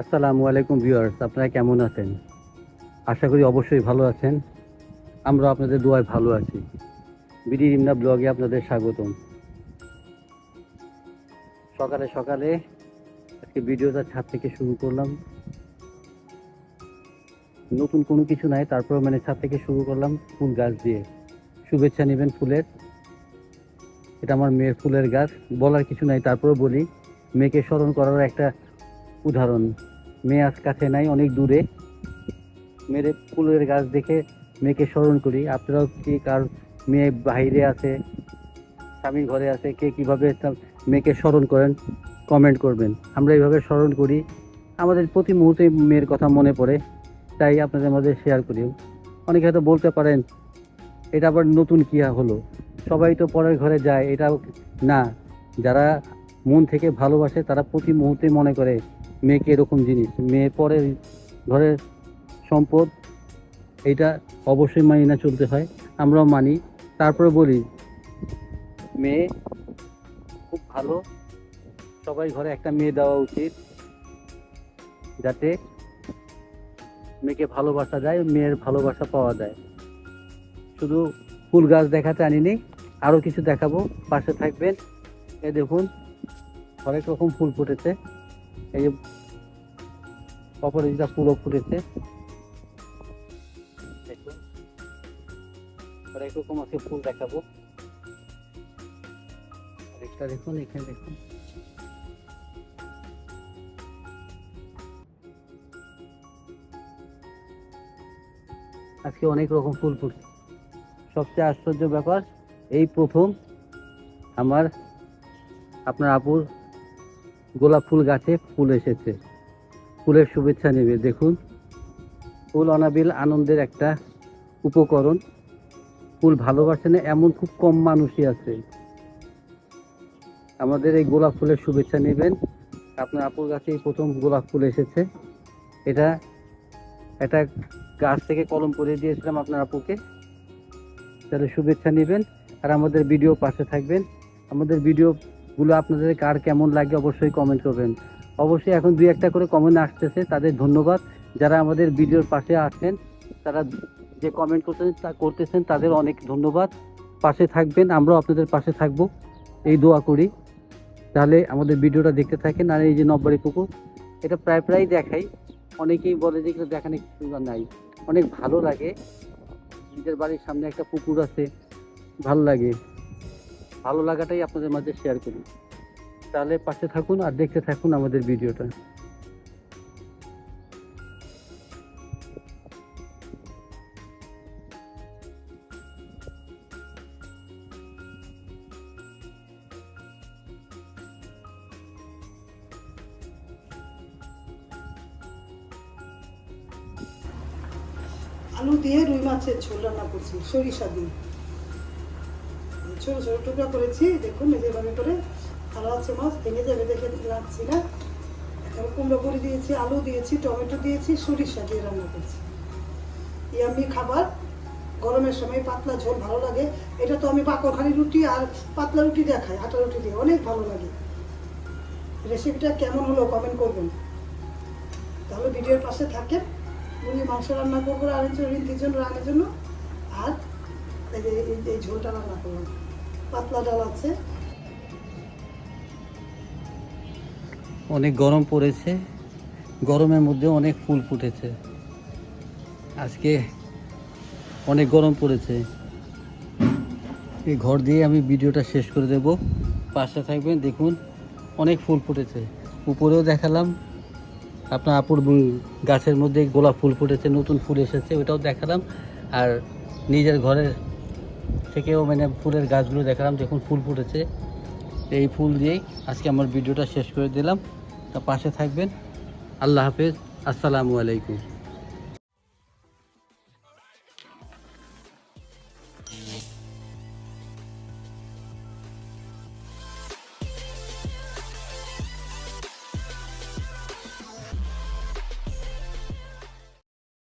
আসসালামু আলাইকুম ভিউয়ার্স, আপনারা কেমন আছেন? আশা করি অবশ্যই ভালো আছেন। আমরা আপনাদের দোয়ায় ভালো আছি। বিডি রিমনা ব্লগে আপনাদের স্বাগতম। সকালে সকালে আজকে ভিডিওটা ছাদ থেকে শুরু করলাম। নতুন কোনো কিছু নাই, তারপর মানে ছাদ থেকে শুরু করলাম ফুল গাছ দিয়ে। শুভেচ্ছা নেবেন ফুলের। এটা আমার মেয়ের ফুলের গাছ, বলার কিছু নাই, তারপরেও বলি, মেয়েকে স্মরণ করার একটা উদাহরণ মেয়ে আজ কাছে নাই, অনেক দূরে। মেয়ের ফুলের গাছ দেখে মেয়েকে স্মরণ করি। আপনারাও কি কার মেয়ে বাইরে আছে স্বামীর ঘরে আছে, কে কীভাবে মেয়েকে স্মরণ করেন কমেন্ট করবেন। আমরা এইভাবে স্মরণ করি। আমাদের প্রতি মুহূর্তে মেয়ের কথা মনে পড়ে, তাই আপনাদের মধ্যে শেয়ার করি। অনেকে হয়তো বলতে পারেন, এটা আবার নতুন কি হলো? সবাই তো পরের ঘরে যায়, এটা না। যারা মন থেকে ভালোবাসে, তারা প্রতি মুহূর্তে মনে করে মেয়েকে এরকম জিনিস মেয়ে পরে ঘরের সম্পদ, এটা অবশ্যই মানি না চলতে হয়, আমরাও মানি। তারপরে বলি, মেয়ে খুব ভালো, সবাই ঘরে একটা মেয়ে দেওয়া উচিত, যাতে মেয়েকে ভালোবাসা যায়, মেয়ের ভালোবাসা পাওয়া যায়। শুধু ফুল গাছ দেখাতে আনিনি আরও কিছু দেখাবো, পাশে থাকবেন। এ দেখুন, হরেক রকম ফুল ফুটেছে। এই যে অপরাজিতা ফুলও ফুটেছে। দেখুন। হরেক রকম আছে, ফুল দেখাবো। আরেকটা দেখুন, এখানে দেখুন। আজকে অনেক রকম ফুল ফুটছে। সবচেয়ে আশ্চর্য ব্যাপার, এই প্রথম আমার আপনার আপুর গোলাপ ফুল গাছে ফুল এসেছে। ফুলের শুভেচ্ছা নেবে, দেখুন। ফুল অনাবিল আনন্দের একটা উপকরণ। ফুল ভালোবাসে না, এমন খুব কম মানুষই আছে। আমাদের এই গোলাপ ফুলের শুভেচ্ছা নেবেন। আপনার আপুর গাছে এই প্রথম গোলাপ ফুল এসেছে। এটা একটা গাছ থেকে কলম করে দিয়েছিলাম আপনার আপুকে। তাহলে শুভেচ্ছা নেবেন। আর আমাদের ভিডিও পাশে থাকবেন। আমাদের ভিডিওগুলো আপনাদের কার কেমন লাগে অবশ্যই কমেন্ট করবেন। অবশ্যই এখন দুই একটা করে কমেন্ট আসতেছে, তাদের ধন্যবাদ। যারা আমাদের ভিডিওর পাশে আছেন, তারা যে কমেন্ট করতেছেন, তা করতেছেন, তাদের অনেক ধন্যবাদ। পাশে থাকবেন, আমরাও আপনাদের পাশে থাকব। এই দোয়া করি। তাহলে আমাদের ভিডিওটা দেখতে থাকেন, আর এই যে নব্বরী পুকুর এটা প্রায় প্রায় দেখাই। অনেকেই বলে যে দেখানো কিছু নাই। অনেক ভালো লাগে। নিজের বাড়ির সামনে একটা পুকুর আছে, ভালো লাগে। ভালো লাগাটাই আপনাদের মাঝে শেয়ার করি। তাহলে পাশে থাকুন আর দেখতে থাকুন আমাদের ভিডিওটা। আলু দিয়ে রুই মাছের ঝোল রান্না করছি, সরিষা দিয়ে। ছোট ছোট টুকরা করেছি, দেখুন যেভাবে করে ভালো আছে মাছ, ভেঙে যাবে দেখে রাখছি না। এখন কুমড়ো বড়ি দিয়েছি, আলু দিয়েছি, টমেটো দিয়েছি, সরিষা দিয়ে রান্না করছি। ইয়ামি খাবার, গরমের সময় পাতলা ঝোল ভালো লাগে। এটা তো আমি পাকড়খানি রুটি আর পাতলা রুটি দিয়ে খাই আটা রুটি দিয়ে, অনেক ভালো লাগে। রেসিপিটা কেমন হলো কমেন্ট করবেন। তাহলে ভিডিওর পাশে থাকেন। মুরগি মাংস রান্না করব রিন্তির জন্য রান্নার জন্য। আর এই ঝোলটা রান্না করলাম। অনেক গরম পড়েছে। গরমের মধ্যে অনেক ফুল ফুটেছে। আজকে অনেক গরম পড়েছে। এই ঘর দিয়ে আমি ভিডিওটা শেষ করে দেব। পাশে থাকবেন, দেখুন, অনেক ফুল ফুটেছে। উপরেও দেখালাম, আপনার আপুর গাছের মধ্যে গোলাপ ফুল ফুটেছে, নতুন ফুল এসেছে, ওটাও দেখালাম। আর নিজের ঘরের থেকেও মানে ফুলের গাছগুলো দেখালাম, যখন ফুল ফুটেছে, এই ফুল দিয়েই আজকে আমার ভিডিওটা শেষ করে দিলাম। তা পাশে থাকবেন। আল্লাহ হাফেজ। আসসালামু আলাইকুম।